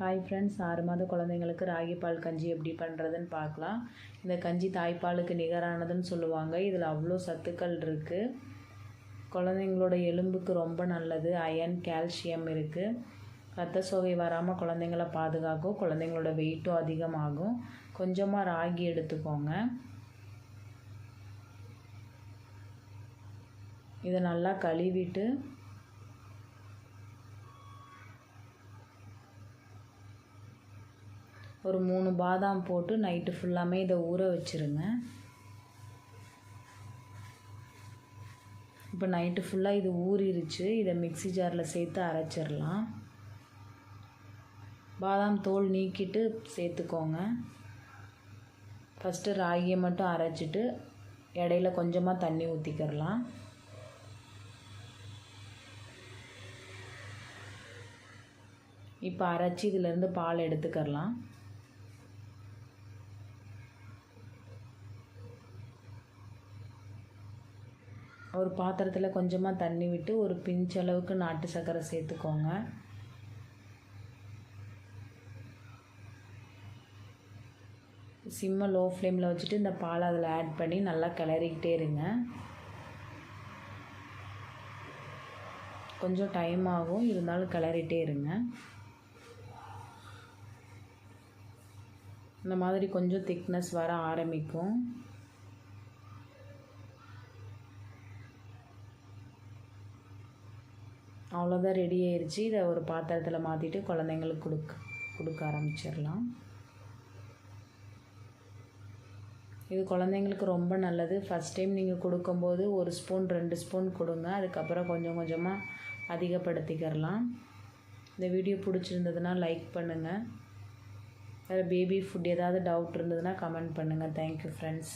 Hi friends ஆறு மாத குழந்தைங்களுக்கு ராகி பால் கஞ்சி எப்படி பண்ணுறதுன்னு பார்க்கலாம். இந்த கஞ்சி தாய்ப்பாலுக்கு நிகரானதுன்னு சொல்லுவாங்க. இதில் அவ்வளோ சத்துக்கள் இருக்குது குழந்தைங்களோட எலும்புக்கு ரொம்ப நல்லது. அயன் கால்சியம் இருக்குது ரத்த சோகை வராமல் குழந்தைங்கள பாதுகாக்கும். குழந்தைங்களோட வெயிட்டும் அதிகமாகும். கொஞ்சமாக ராகி எடுத்துக்கோங்க. இதை நல்லா கழுவிட்டு ஒரு மூணு பாதாம் போட்டு நைட்டு ஃபுல்லாமே இதை ஊற வச்சுருங்க. இப்போ நைட்டு ஃபுல்லாக இது ஊறிடுச்சு இதை மிக்சி ஜாரில் சேர்த்து அரைச்சிடலாம். பாதாம் தோல் நீக்கிட்டு சேர்த்துக்கோங்க. ஃபஸ்ட்டு ராகியை மட்டும் அரைச்சிட்டு இடையில கொஞ்சமாக தண்ணி ஊற்றிக்கிறலாம் இப்போ அரைச்சி இதிலேருந்து பால் எடுத்துக்கிறலாம். ஒரு பாத்திரத்தில் கொஞ்சமாக தண்ணி விட்டு ஒரு பிஞ்ச் அளவுக்கு நாட்டு சர்க்கரை சேர்த்துக்கோங்க. சிம்மை லோ ஃப்ளேமில் வச்சுட்டு இந்த பாலை அதில் ஆட் பண்ணி நல்லா கிளறிக்கிட்டே இருங்க. கொஞ்சம் டைம் ஆகும் இருந்தாலும் கிளறிட்டே இருங்க. இந்த மாதிரி கொஞ்சம் திக்னஸ் வர ஆரம்பிக்கும். அவ்வளோதான் ரெடி ஆயிடுச்சு இதை ஒரு பாத்திரத்தில் மாற்றிட்டு குழந்தைங்களுக்கு கொடுக்க கொடுக்க ஆரம்பிச்சிடலாம். இது குழந்தைங்களுக்கு ரொம்ப நல்லது. ஃபஸ்ட் டைம் நீங்கள் கொடுக்கும்போது ஒரு ஸ்பூன் ரெண்டு ஸ்பூன் கொடுங்க. அதுக்கப்புறம் கொஞ்சம் கொஞ்சமாக அதிகப்படுத்திக்கிறலாம் இந்த வீடியோ பிடிச்சிருந்ததுன்னா லைக் பண்ணுங்கள் வேறு பேபி ஃபுட் ஏதாவது டவுட் இருந்ததுன்னா கமெண்ட் பண்ணுங்கள் தேங்க்யூ ஃப்ரெண்ட்ஸ்